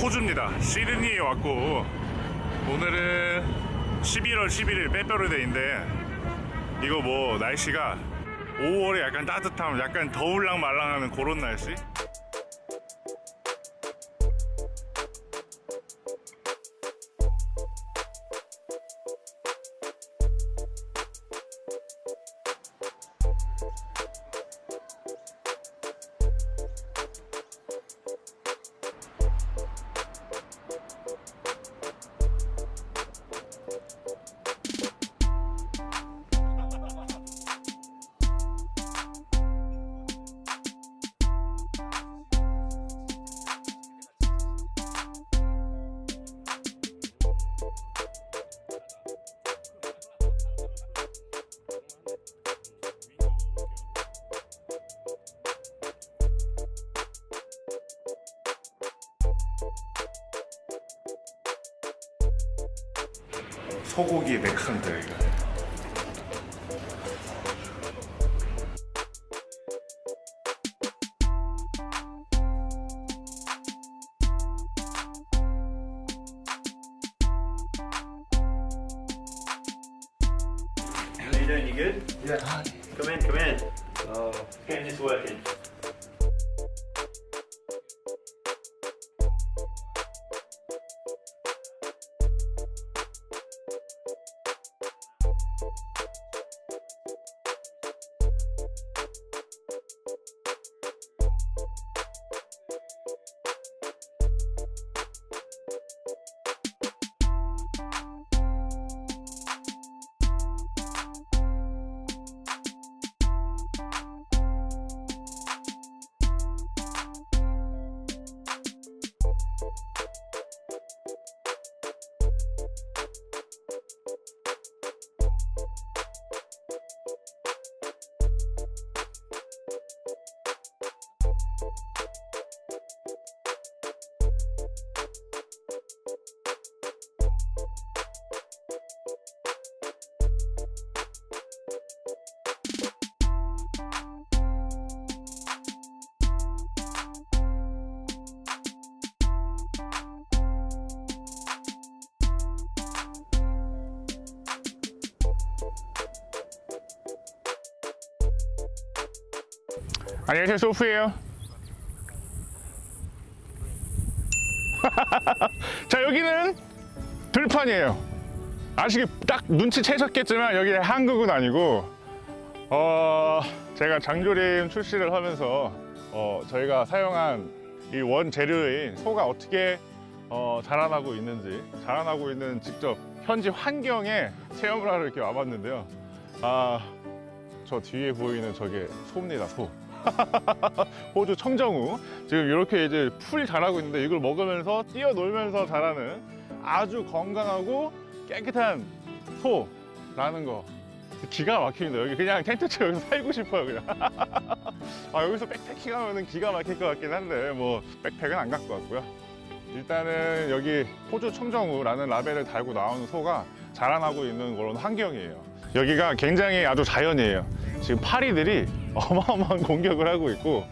호주입니다. 시드니에 왔고 오늘은 11월 11일 빼빼로데이인데 이거 뭐 날씨가 5월에 약간 따뜻함, 약간 더울랑 말랑하는 그런 날씨? 소고기 메카입니다 여기가. How you doing? You good? Yeah. Come in, come in. Oh, getting this working. 안녕하세요 소프예요. 자 여기는 들판이에요. 아시기 딱 눈치채셨겠지만 여기 한국은 아니고 어 제가 장조림 출시를 하면서 어 저희가 사용한 이 원재료인 소가 어떻게 어, 자라나고 있는지 자라나고 있는 직접 현지 환경에 체험을 하러 이렇게 와봤는데요. 아저 뒤에 보이는 저게 소입니다 소 호주 청정우. 지금 이렇게 이제 풀이 자라고 있는데 이걸 먹으면서 뛰어놀면서 자라는 아주 건강하고 깨끗한 소라는 거. 기가 막힙니다. 여기 그냥 텐트 쳐 여기서 살고 싶어요 그냥. 아 여기서 백패킹 하면은 기가 막힐 것 같긴 한데 뭐 백팩은 안 갖고 왔고요. 일단은 여기 호주 청정우라는 라벨을 달고 나오는 소가 자라나고 있는 그런 환경이에요 여기가 굉장히 아주 자연이에요. 지금 파리들이 어마어마한 공격을 하고 있고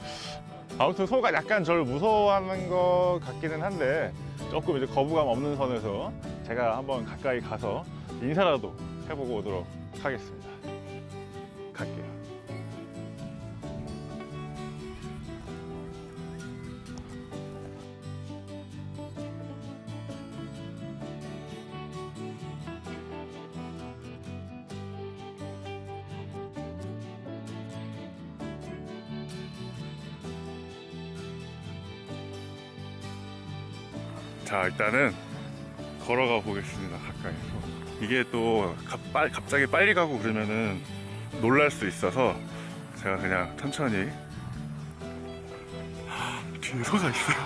아무튼 소가 약간 저를 무서워하는 것 같기는 한데 조금 이제 거부감 없는 선에서 제가 한번 가까이 가서 인사라도 해보고 오도록 하겠습니다 자 일단은 걸어가 보겠습니다 가까이서. 이게 또 갑자기 빨리 가고 그러면은 놀랄 수 있어서 제가 그냥 천천히. 하, 뒤에 소가 있어요.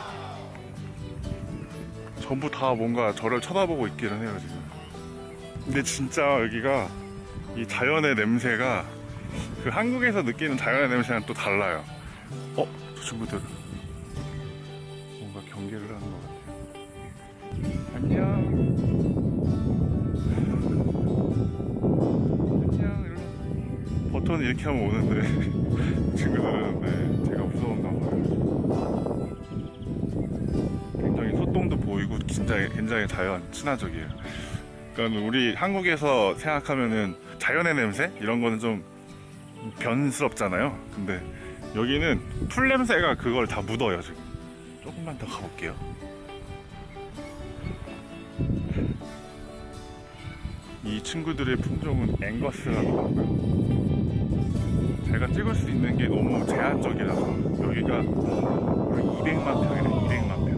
전부 다 뭔가 저를 쳐다보고 있기는 해요 지금. 근데 진짜 여기가 이 자연의 냄새가 그 한국에서 느끼는 자연의 냄새는 또 달라요. 어? 저 친구들 이렇게 하면 오는데 친구들은 네, 제가 무서운가 봐요. 굉장히 소똥도 보이고 굉장히, 굉장히 자연 친화적이에요. 그러니까 우리 한국에서 생각하면은 자연의 냄새 이런 거는 좀 변스럽잖아요. 근데 여기는 풀 냄새가 그걸 다 묻어요 지금. 조금만 더 가볼게요. 이 친구들의 품종은 앵거스라고 하고요. 제가 찍을 수 있는 게 너무 제한적이라서 여기가 200만 평이래 200만 평.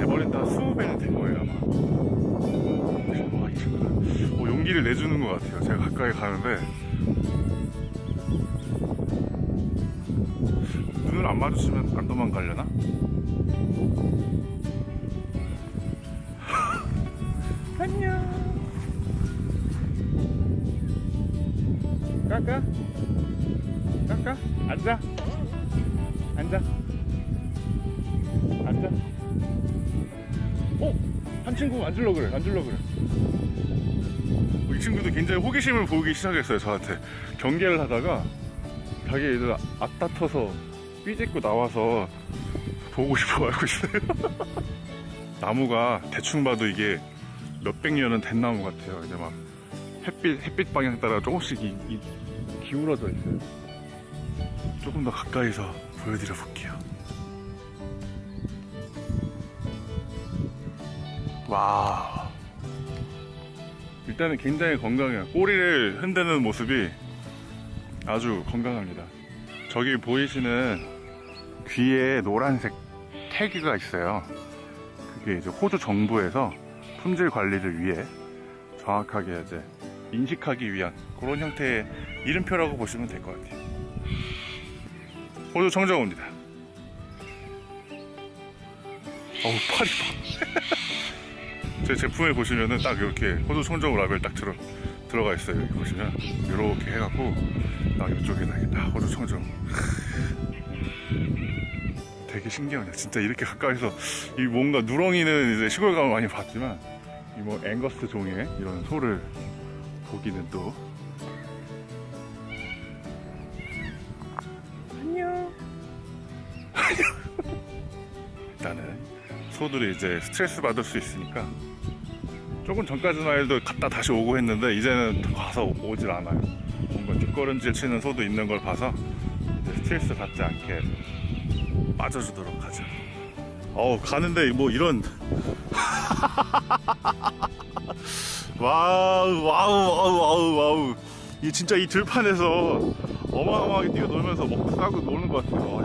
에버랜드 한 20배는 될 거예요 아마. 와, 이 친구들. 어, 용기를 내주는 것 같아요. 제가 가까이 가는데 눈을 안 마주치면 안 도망가려나? 까까? 까까? 앉아. 앉아. 앉아. 어? 한 친구 앉으려 그래. 앉으려 그래. 어, 이 친구도 굉장히 호기심을 보이기 시작했어요. 저한테 경계를 하다가 자기 애들 앞다퉈서 삐짓고 나와서 보고 싶어 하고 있어요. 나무가 대충 봐도 이게 몇백 년은 된 나무 같아요. 이제 막 햇빛 햇빛 방향 따라 조금씩 이, 이 기울어져 있어요. 조금 더 가까이서 보여드려 볼게요. 와. 일단은 굉장히 건강해요. 꼬리를 흔드는 모습이 아주 건강합니다. 저기 보이시는 귀에 노란색 태그가 있어요. 그게 이제 호주 정부에서 품질 관리를 위해 정확하게 이제 인식하기 위한 그런 형태의 이름표라고 보시면 될 것 같아요. 호주 청정호입니다. 어우 팔이 봐. 제 제품에 보시면은 딱 이렇게 호주 청정호 라벨 딱 들어 들어가 있어요. 여기 보시면 이렇게 해갖고 딱 이렇게 딱 호주 청정호. 되게 신기하네요. 진짜 이렇게 가까이서 이 뭔가 누렁이는 이제 시골 가면 많이 봤지만 이 뭐 앵거스 종의 이런 소를 보기는 또 소들이 이제 스트레스 받을 수 있으니까 조금 전까지만 해도 갔다 다시 오고 했는데 이제는 가서 오질 않아요. 뭔가 뒷걸음질 치는 소도 있는 걸 봐서 스트레스 받지 않게 빠져주도록 하죠. 어우 가는데 뭐 이런 와우 와우 와우 와우 와우 이 진짜 이 들판에서 어마어마하게 뛰어놀면서 먹고 싸고 노는 것 같아요.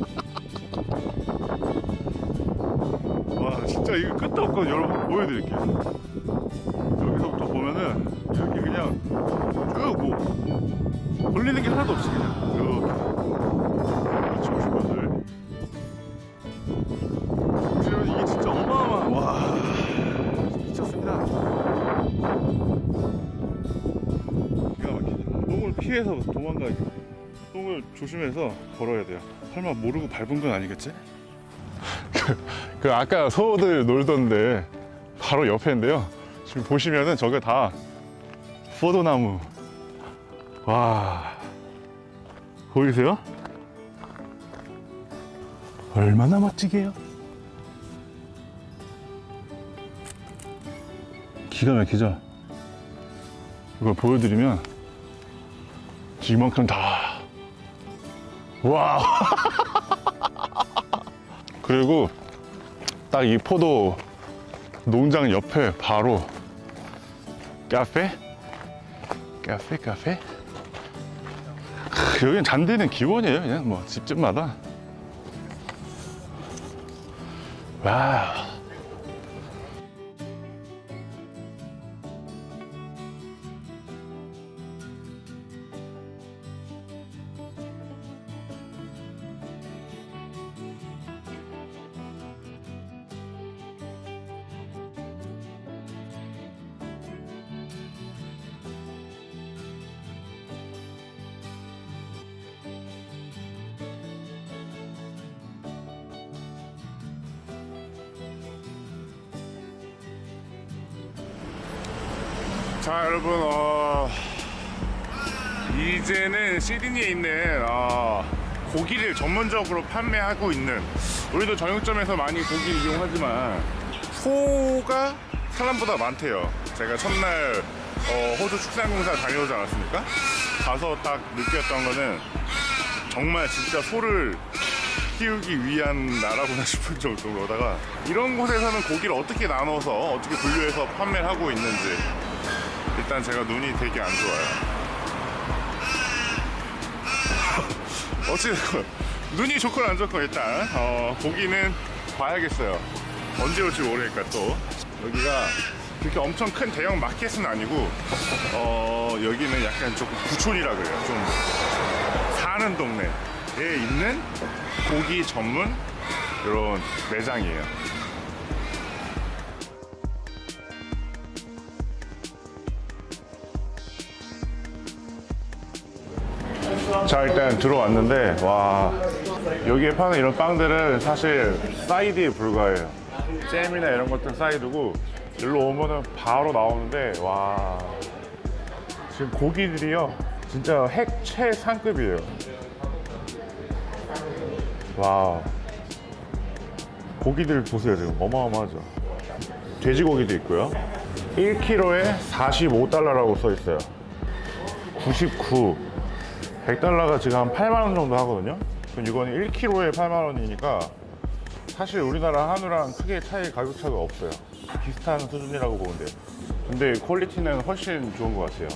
진짜. 이거 끝도 없고 여러분 보여드릴게요. 여기서부터 보면은 이렇게 그냥 쭉뭐 걸리는 게 하나도 없이 그냥 이렇게 그렇죠 친구들. 보시면 이게 진짜 어마어마한 와 미쳤습니다. 기가 막히죠. 똥을 피해서 도망가기. 똥을 조심해서 걸어야 돼요. 설마 모르고 밟은 건 아니겠지? 그 아까 소들 놀던데 바로 옆에인데요. 지금 보시면은 저게 다 포도나무. 와 보이세요? 얼마나 멋지게요? 기가 막히죠? 이걸 보여드리면 이만큼 다 와. 그리고 딱 이 포도 농장 옆에 바로 카페? 카페, 카페? 크, 여기는 잔디는 기본이에요. 그냥 뭐 집집마다. 와우. 자 여러분 어, 이제는 시드니에 있는 어, 고기를 전문적으로 판매하고 있는 우리도 정육점에서 많이 고기를 이용하지만 소가 사람보다 많대요 제가 첫날 어, 호주 축산공사 다녀오지 않았습니까? 가서 딱 느꼈던 거는 정말 진짜 소를 키우기 위한 나라구나 싶을 정도로다가 이런 곳에서는 고기를 어떻게 나눠서 어떻게 분류해서 판매를 하고 있는지 일단 제가 눈이 되게 안 좋아요. 어찌됐건 눈이 좋건 안 좋건 일단 어, 고기는 봐야겠어요. 언제 올지 모르니까 또 여기가 그렇게 엄청 큰 대형 마켓은 아니고 어, 여기는 약간 조금 구촌이라 그래요. 좀 사는 동네에 있는 고기 전문 이런 매장이에요. 자 일단 들어왔는데 와. 여기에 파는 이런 빵들은 사실 사이드에 불과해요. 잼이나 이런 것들 사이드고 일로 오면은 바로 나오는데 와. 지금 고기들이요. 진짜 핵 최상급이에요. 와 고기들 보세요 지금. 어마어마하죠. 돼지고기도 있고요. 1kg에 45달러라고 써 있어요. 99 100달러가 지금 한 8만 원 정도 하거든요. 그럼 이거는 1kg에 8만 원이니까 사실 우리나라 한우랑 크게 차이 가격 차가 없어요. 비슷한 수준이라고 돼요. 근데 퀄리티는 훨씬 좋은 것 같아요.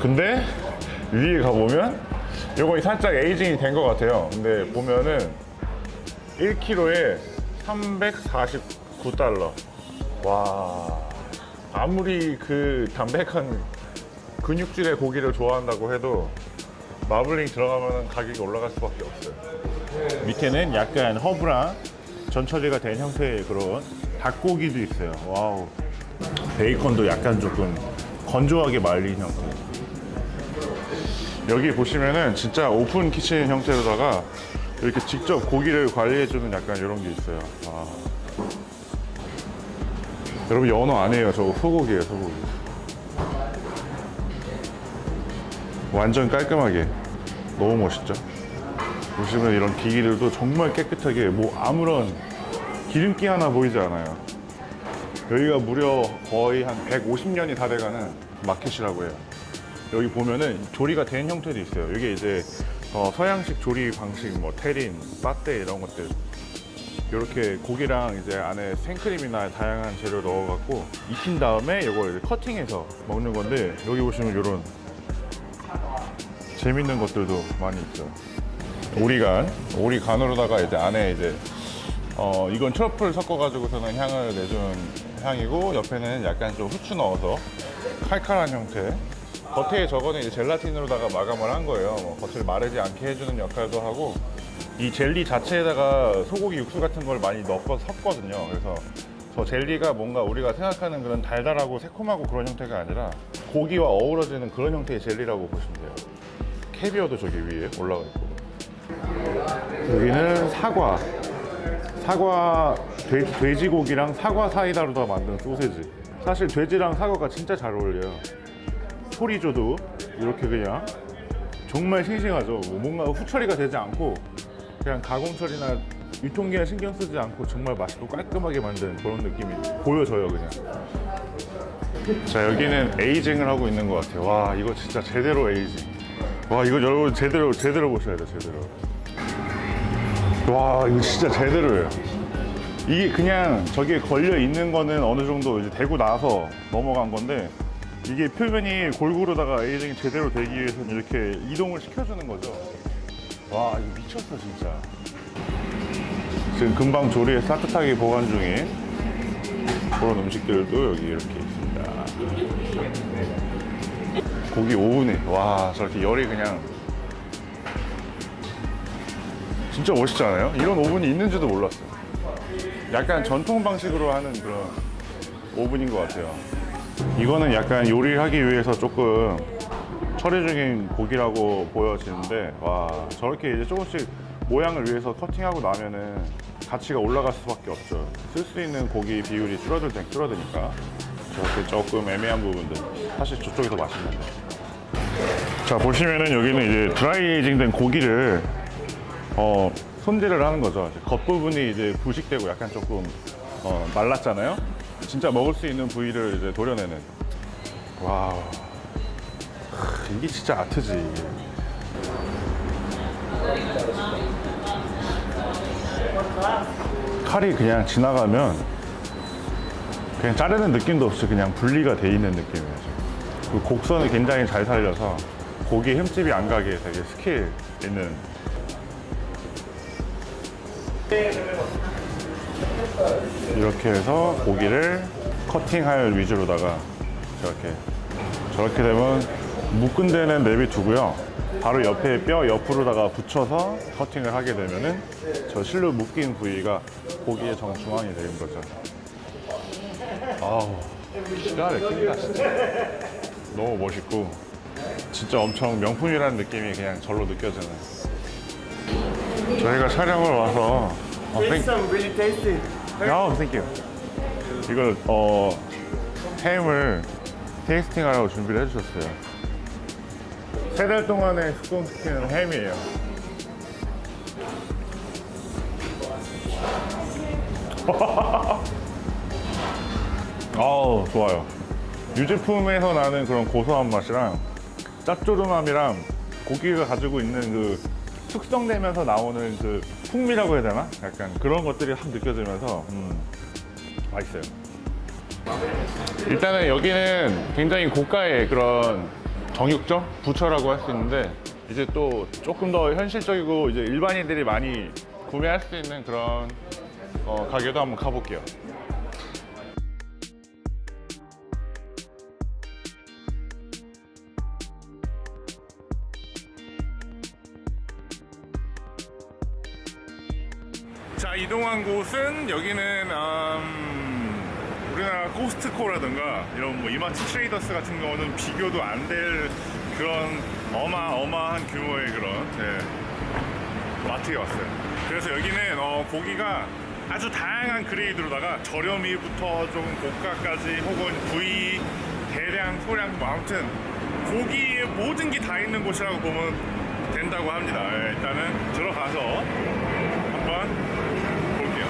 근데 위에 가보면 이거 살짝 에이징이 된 것 같아요. 근데 보면은 1kg에 349달러. 와 아무리 그 담백한 근육질의 고기를 좋아한다고 해도 마블링 들어가면 가격이 올라갈 수밖에 없어요. 밑에는 약간 허브랑 전처리가 된 형태의 그런 닭고기도 있어요. 와우. 베이컨도 약간 조금 건조하게 말린 형태. 여기 보시면은 진짜 오픈 키친 형태로다가 이렇게 직접 고기를 관리해주는 약간 이런 게 있어요. 와. 여러분 연어 아니에요. 저거 소고기예요, 소고기. 완전 깔끔하게 너무 멋있죠? 보시면 이런 기기들도 정말 깨끗하게 뭐 아무런 기름기 하나 보이지 않아요. 여기가 무려 거의 한 150년이 다 돼가는 마켓이라고 해요. 여기 보면은 조리가 된 형태도 있어요. 이게 이제 어, 서양식 조리 방식 뭐 테린, 빠떼 이런 것들. 이렇게 고기랑 이제 안에 생크림이나 다양한 재료 넣어갖고 익힌 다음에 이걸 커팅해서 먹는 건데 여기 보시면 이런 재밌는 것들도 많이 있죠. 오리간, 오리간으로다가 이제 안에 이제 어 이건 트러플 섞어가지고서는 향을 내준 향이고 옆에는 약간 좀 후추 넣어서 칼칼한 형태. 겉에 저거는 이제 젤라틴으로다가 마감을 한 거예요. 뭐 겉을 마르지 않게 해주는 역할도 하고 이 젤리 자체에다가 소고기 육수 같은 걸 많이 넣고 섞거든요. 그래서 저 젤리가 뭔가 우리가 생각하는 그런 달달하고 새콤하고 그런 형태가 아니라 고기와 어우러지는 그런 형태의 젤리라고 보시면 돼요. 캐비어도 저기 위에 올라가 있고. 여기는 사과. 사과 돼, 돼지고기랑 사과 사이다로 다 만든 소세지. 사실 돼지랑 사과가 진짜 잘 어울려요. 소리조도 이렇게 그냥 정말 싱싱하죠. 뭐 뭔가 후처리가 되지 않고 그냥 가공 처리나 유통기한 신경 쓰지 않고 정말 맛있고 깔끔하게 만든 그런 느낌이 보여져요 그냥. 자 여기는 에이징을 하고 있는 것 같아요. 와 이거 진짜 제대로 에이징 와 이거 여러분 제대로 제대로 보셔야 돼 제대로. 와 이거 진짜 제대로예요. 이게 그냥 저기에 걸려 있는 거는 어느 정도 이제 되고 나서 넘어간 건데 이게 표면이 골고루다가 에이징이 제대로 되기 위해서는 이렇게 이동을 시켜주는 거죠. 와 이거 미쳤어 진짜. 지금 금방 조리해 따뜻하게 보관 중인 그런 음식들도 여기 이렇게 있습니다 고기 오븐에. 와 저렇게 열이 그냥. 진짜 멋있지 않아요? 이런 오븐이 있는지도 몰랐어요. 약간 전통 방식으로 하는 그런 오븐인 것 같아요. 이거는 약간 요리를 하기 위해서 조금 처리 중인 고기라고 보여지는데 와 저렇게 이제 조금씩 모양을 위해서 커팅하고 나면은 가치가 올라갈 수밖에 없죠. 쓸 수 있는 고기 비율이 줄어들 때 줄어드니까 이렇게 조금 애매한 부분들. 사실 저쪽이 더 맛있는데. 자 보시면은 여기는 이제 드라이징 된 고기를 어, 손질을 하는 거죠. 겉부분이 이제 부식되고 약간 조금 어, 말랐잖아요. 진짜 먹을 수 있는 부위를 이제 도려내는. 와우. 크, 이게 진짜 아트지. 칼이 그냥 지나가면 그냥 자르는 느낌도 없이 그냥 분리가 돼 있는 느낌이에요. 지금. 그 곡선을 굉장히 잘 살려서 고기 흠집이 안 가게 되게 스킬 있는 이렇게 해서 고기를 커팅할 위주로다가 저렇게 저렇게 되면 묶은 데는 내비두고요 바로 옆에 뼈 옆으로다가 붙여서 커팅을 하게 되면은 저 실로 묶인 부위가 고기의 정중앙이 되는 거죠 아우 기가 막힙니다 진짜 너무 멋있고 진짜 엄청 명품이라는 느낌이 그냥 절로 느껴지는 저희가 촬영을 와서 어, 땡- really tasty. 야, 땡큐. 이걸 어 햄을 테이스팅하라고 준비를 해주셨어요. 세 달 동안에 숙성시키는 햄이에요. 아우 좋아요. 유제품에서 나는 그런 고소한 맛이랑 짭조름함이랑 고기가 가지고 있는 그 숙성되면서 나오는 그 풍미라고 해야 되나? 약간 그런 것들이 확 느껴지면서 음, 맛있어요. 일단은 여기는 굉장히 고가의 그런 정육점 부처라고 할 수 있는데 이제 또 조금 더 현실적이고 이제 일반인들이 많이 구매할 수 있는 그런 어, 가게도 한번 가볼게요. 자 이동한 곳은 여기는 음, 우리나라 코스트코라든가 이런 뭐 이마트 트레이더스 같은 경우는 비교도 안 될 그런 어마어마한 규모의 그런 네, 마트에 왔어요. 그래서 여기는 어, 고기가 아주 다양한 그레이드로다가 저렴이부터 좀 고가까지 혹은 부위 대량 소량 뭐 아무튼 고기의 모든 게 다 있는 곳이라고 보면 된다고 합니다. 예, 일단은 들어가서 한번 볼게요.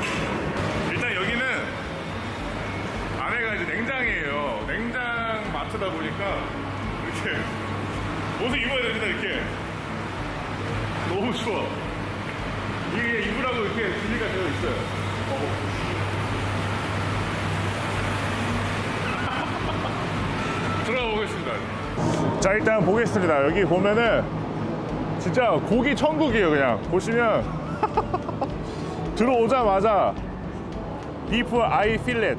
일단 여기는 안에가 이제 냉장이에요. 냉장 마트다 보니까 이렇게 옷을 입어야 됩니다. 이렇게 너무 추워. 이게 입으라고 이렇게 준비가 되어 있어요. 어. 들어가 보겠습니다. 자 일단 보겠습니다. 여기 보면은 진짜 고기 천국이에요. 그냥 보시면 들어오자마자 비프 아이 필렛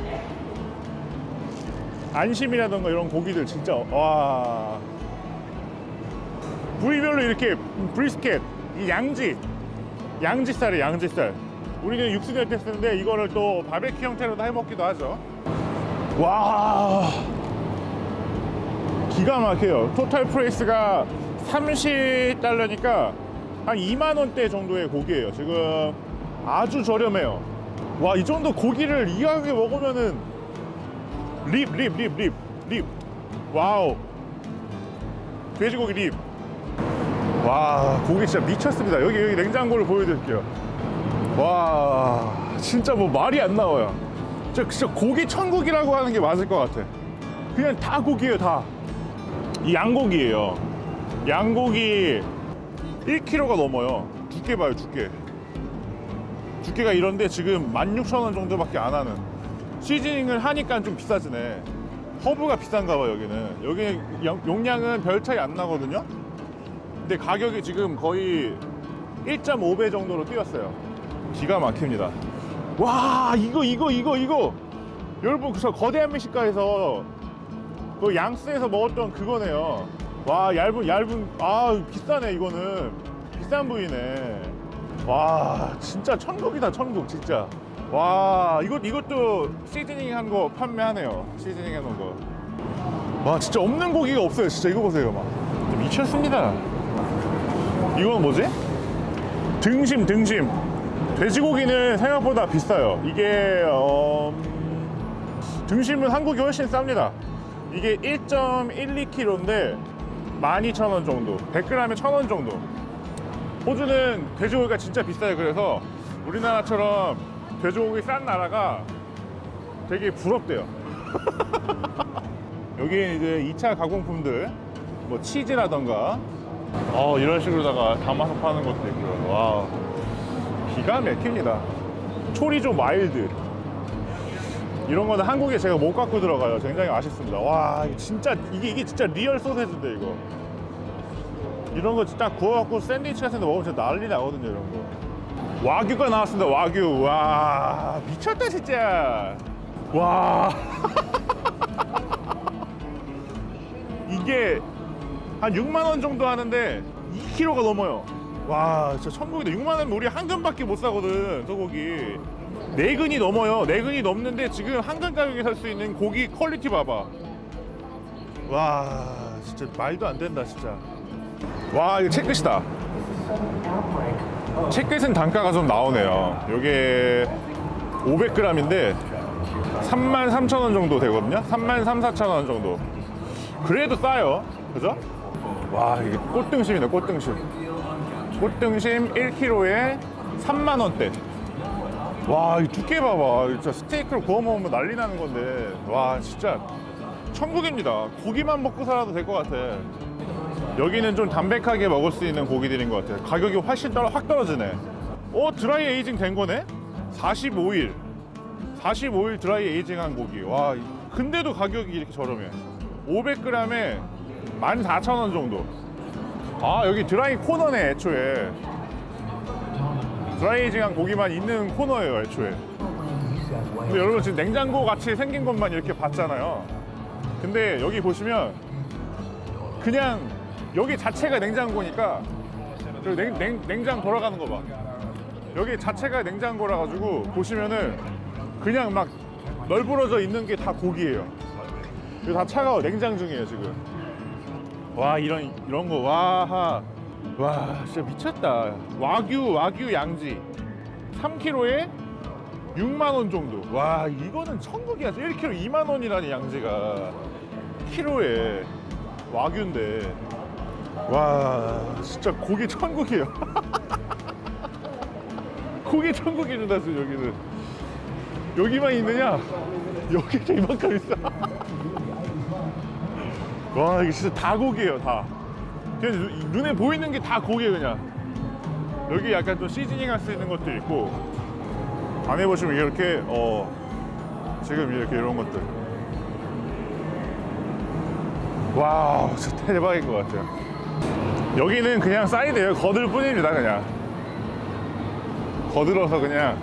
안심이라던가 이런 고기들 진짜 와. 부위별로 이렇게 브리스켓 이 양지 양지살이 양지살 우리는 육수 낼때 쓰는데 이거를 또 바베큐 형태로도 해 먹기도 하죠. 와. 기가 막혀요. 토탈 프레이스가 30달러니까 한 2만 원대 정도의 고기예요. 지금 아주 저렴해요. 와 이 정도 고기를 이 가격에 먹으면은 립 립 립 립 립. 와우. 돼지고기 립. 와 고기 진짜 미쳤습니다. 여기 여기 냉장고를 보여드릴게요. 와 진짜 뭐 말이 안 나와요. 진짜, 진짜 고기 천국이라고 하는 게 맞을 것 같아. 그냥 다 고기예요 다 이 양고기예요. 양고기 1kg가 넘어요. 두께 봐요 두께. 두께가 이런데 지금 16,000원 정도밖에 안 하는 시즈닝을 하니까 좀 비싸지네. 허브가 비싼가 봐 여기는. 여기 영- 용량은 별 차이 안 나거든요? 근데 가격이 지금 거의 1.5배 정도로 뛰었어요. 기가 막힙니다. 와 이거 이거 이거 이거! 여러분 저 거대한 미식가에서 그 양스에서 먹었던 그거네요. 와 얇은 얇은 아 비싸네 이거는. 비싼 부위네. 와 진짜 천국이다 천국 진짜 와 이것 이것도 시즈닝 한 거 판매하네요 시즈닝 해놓은 거와 진짜 없는 고기가 없어요 진짜 이거 보세요 막 미쳤습니다 이건 뭐지 등심 등심 돼지고기는 생각보다 비싸요 이게 어, 등심은 한국이 훨씬 쌉니다. 이게 1.12kg인데 12,000원 정도. 100g에 1,000원 정도. 호주는 돼지고기가 진짜 비싸요. 그래서 우리나라처럼 돼지고기 싼 나라가 되게 부럽대요. 여기는 이제 2차 가공품들, 뭐 치즈라던가, 어, 이런 식으로다가 담아서 파는 것도 있고요. 와, 기가 막힙니다. 초리조 마일드. 이런 거는 한국에 제가 못 갖고 들어가요. 굉장히 아쉽습니다. 와, 진짜, 이게, 이게 진짜 리얼 소세지인데, 이거. 이런 거 진짜 구워갖고 샌드위치 같은 데 먹으면 진짜 난리 나거든요, 이런 거. 와규가 나왔습니다, 와규. 와, 미쳤다, 진짜. 와. 이게 한 6만 원 정도 하는데 2kg가 넘어요. 와, 진짜 천국이다. 6만 원면 우리 한 근밖에 못 사거든, 소고기. 네 근이 넘어요. 네 근이 넘는데 지금 한 근 가격에 살 수 있는 고기 퀄리티 봐봐. 와, 진짜 말도 안 된다, 진짜. 와, 이거 채끝이다. 채끝은 단가가 좀 나오네요. 요게 500g인데 33,000원 정도 되거든요. 33,4,000원 정도. 그래도 싸요. 그죠? 와, 이게 꽃등심이네, 꽃등심. 꽃등심 1kg에 3만 원대. 와, 이 두께 봐봐. 진짜 스테이크를 구워 먹으면 난리 나는 건데. 와, 진짜 천국입니다. 고기만 먹고 살아도 될 것 같아. 여기는 좀 담백하게 먹을 수 있는 고기들인 것 같아요. 가격이 훨씬 떨어, 확 떨어지네. 어, 드라이 에이징 된 거네? 45일. 45일 드라이 에이징한 고기. 와, 이- 근데도 가격이 이렇게 저렴해. 500g에 14,000원 정도. 아, 여기 드라이 코너네, 애초에. 드라이 에이징한 고기만 있는 코너예요, 애초에. 근데 여러분 지금 냉장고 같이 생긴 것만 이렇게 봤잖아요. 근데 여기 보시면 그냥 여기 자체가 냉장고니까 저 냉, 냉, 냉장 돌아가는 거 봐. 여기 자체가 냉장고라 가지고 보시면은 그냥 막 널브러져 있는 게 다 고기예요. 이거 다 차가워 냉장 중이에요 지금. 와 이런 이런 거 와. 와 진짜 미쳤다. 와규 와규 양지 3kg에 6만 원 정도. 와 이거는 천국이야. 1kg 2만 원이라니 양지가 키로에 와규인데. 와 진짜 고기 천국이에요. 고기 천국입니다 지금 여기는. 여기만 있느냐? 여기도 이만큼 있어. 와 이게 진짜 다 고기예요 다. 그냥 눈- 눈에 보이는 게 다 고기예요 그냥. 여기 약간 좀 시즈닝 할 수 있는 것도 있고 안에 보시면 이렇게 어 지금 이렇게 이런 것들. 와 진짜 대박인 것 같아요. 여기는 그냥 사이드예요. 거들 뿐입니다 그냥. 거들어서 그냥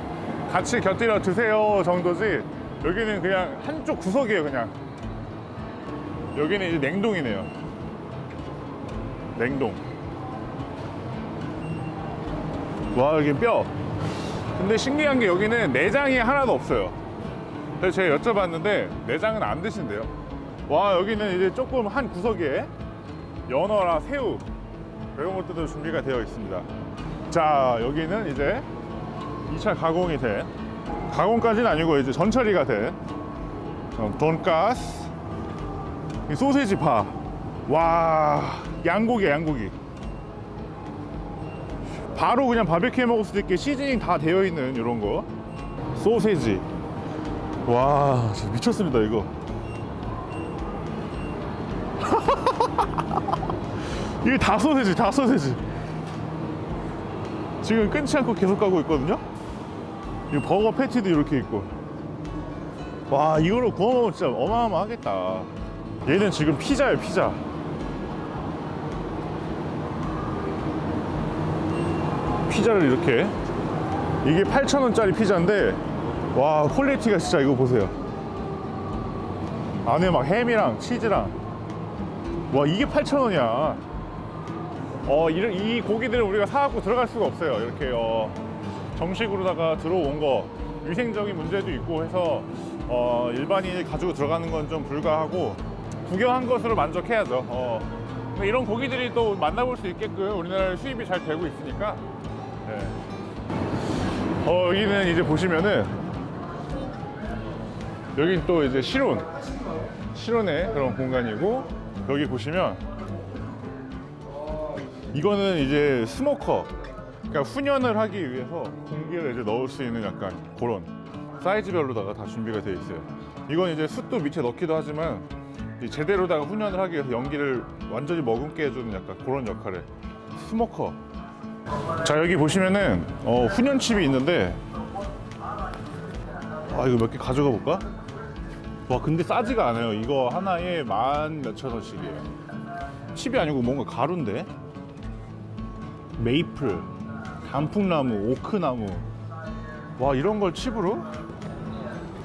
같이 곁들여 드세요 정도지. 여기는 그냥 한쪽 구석이에요 그냥. 여기는 이제 냉동이네요. 냉동. 와 여기 뼈. 근데 신기한 게 여기는 내장이 하나도 없어요. 그래서 제가 여쭤봤는데 내장은 안 드신대요. 와 여기는 이제 조금 한 구석에 연어랑 새우 이런 것들도 준비가 되어 있습니다. 자 여기는 이제 2차 가공이 된 가공까지는 아니고 이제 전처리가 된 어, 돈가스 이 소세지 파와 양고기야 양고기. 바로 그냥 바베큐 해 먹을 수도 있게 시즈닝 다 되어 있는 이런 거. 소세지. 와 미쳤습니다 이거 이게 다 소세지 다 소세지 지금 끊지 않고 계속 가고 있거든요. 이 버거 패티도 이렇게 있고. 와 이거로 구워 먹으면 진짜 어마어마하겠다. 얘는 지금 피자예요 피자. 피자를 이렇게 이게 8,000원짜리 피자인데 와 퀄리티가 진짜 이거 보세요. 안에 막 햄이랑 치즈랑 와 이게 8,000원이야. 어, 이, 이 고기들을 우리가 사갖고 들어갈 수가 없어요. 이렇게 어, 정식으로다가 들어온 거 위생적인 문제도 있고 해서 어, 일반인이 가지고 들어가는 건 좀 불가하고 구경한 것으로 만족해야죠. 어, 근데 이런 고기들이 또 만나볼 수 있게끔 우리나라에 수입이 잘 되고 있으니까. 네. 어, 여기는 이제 보시면은 여긴 또 이제 실온 실온의 그런 공간이고 여기 보시면 이거는 이제 스모커 그러니까 훈연을 하기 위해서 공기를 이제 넣을 수 있는 약간 그런 사이즈별로다가 다 준비가 되어 있어요. 이건 이제 숯도 밑에 넣기도 하지만 이 제대로다가 훈연을 하기 위해서 연기를 완전히 머금게 해주는 약간 그런 역할을 스모커. 자 여기 보시면은 어, 훈연칩이 있는데 아 이거 몇 개 가져가 볼까? 와 근데 싸지가 않아요. 이거 하나에 만 몇천 원씩이에요. 칩이 아니고 뭔가 가루인데 메이플 단풍나무 오크나무. 와 이런 걸 칩으로?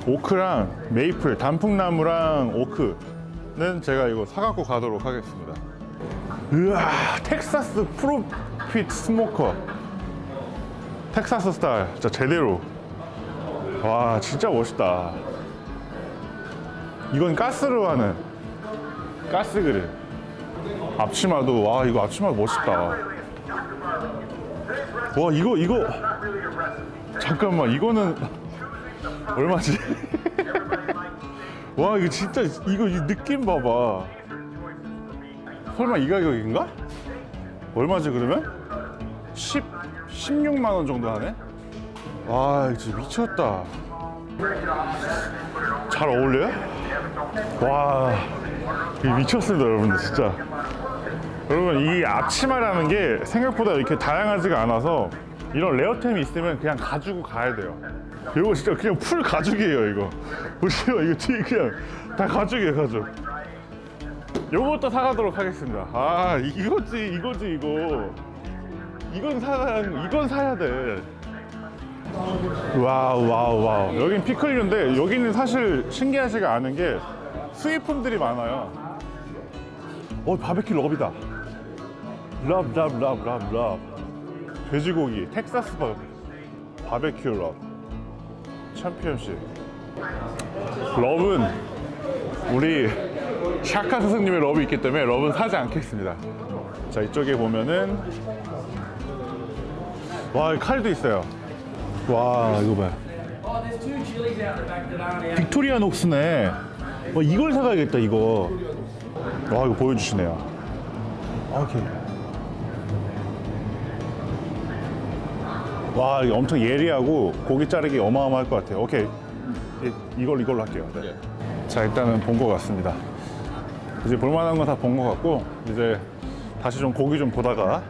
오크랑 메이플 단풍나무랑 오크는 제가 이거 사갖고 가도록 하겠습니다. 으아 텍사스 프로핏 스모커. 텍사스 스타일 진짜 제대로. 와 진짜 멋있다. 이건 가스로 하는 가스 그릴. 앞치마도 와 이거 앞치마 멋있다 와 이거 이거 잠깐만 이거는 얼마지? 와 이거 진짜 이거 이 느낌 봐봐 설마 이 가격인가? 얼마지 그러면? 10, 16만 원 정도 하네? 와 진짜 미쳤다 잘 어울려요? 와 미쳤습니다 여러분들 진짜 여러분 이 앞치마라는 게 생각보다 이렇게 다양하지가 않아서 이런 레어템이 있으면 그냥 가지고 가야 돼요. 이거 진짜 그냥 풀 가죽이에요 이거. 보시면 이거 뒤에 그냥 다 가죽이에요 가죽. 요것도 사가도록 하겠습니다. 아 이거지 이거지 이거. 이건 사 이건 사야 돼. 와우 와우 와우. 여긴 피클류인데 여기는 사실 신기하지가 않은 게 수입품들이 많아요. 어 바베큐 럽이다 럽럽럽럽럽 돼지고기 텍사스 바, 바베큐 럽 챔피언십 럽은 우리 샤카 스승님의 럽이 있기 때문에 럽은 사지 않겠습니다. 자 이쪽에 보면은 와이 칼도 있어요. 와 이거 out. 빅토리아 녹스네. 와 이걸 사가야겠다 이거. 와 이거 보여주시네요. 아, 오케이 와 엄청 예리하고 고기 자르기 어마어마할 것 같아요. 오케이. 이- 이 걸 이걸로 할게요. 네. 자 일단은 본 것 같습니다. 이제 볼만한 건 다 본 것 같고 이제 다시 좀 고기 좀 보다가